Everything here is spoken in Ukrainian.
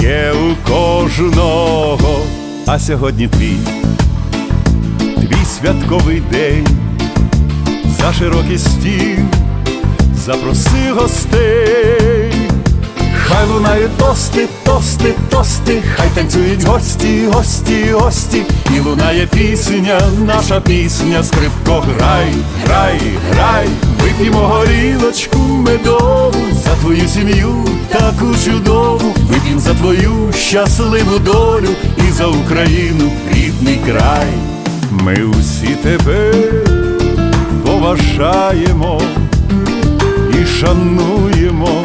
є у кожного, а сьогодні твій, твій святковий день, за широкий стіл запроси гостей, хай лунають тости, тости, тости, хай танцюють гості, гості, гості, і лунає пісня, наша пісня, скрипко, грай, грай, грай, вип'ємо горілочку медову за твою сім'ю таку чудову, вип'ємо за твою щасливу долю і за Україну рідний край. Ми усі тебе поважаємо і шануємо,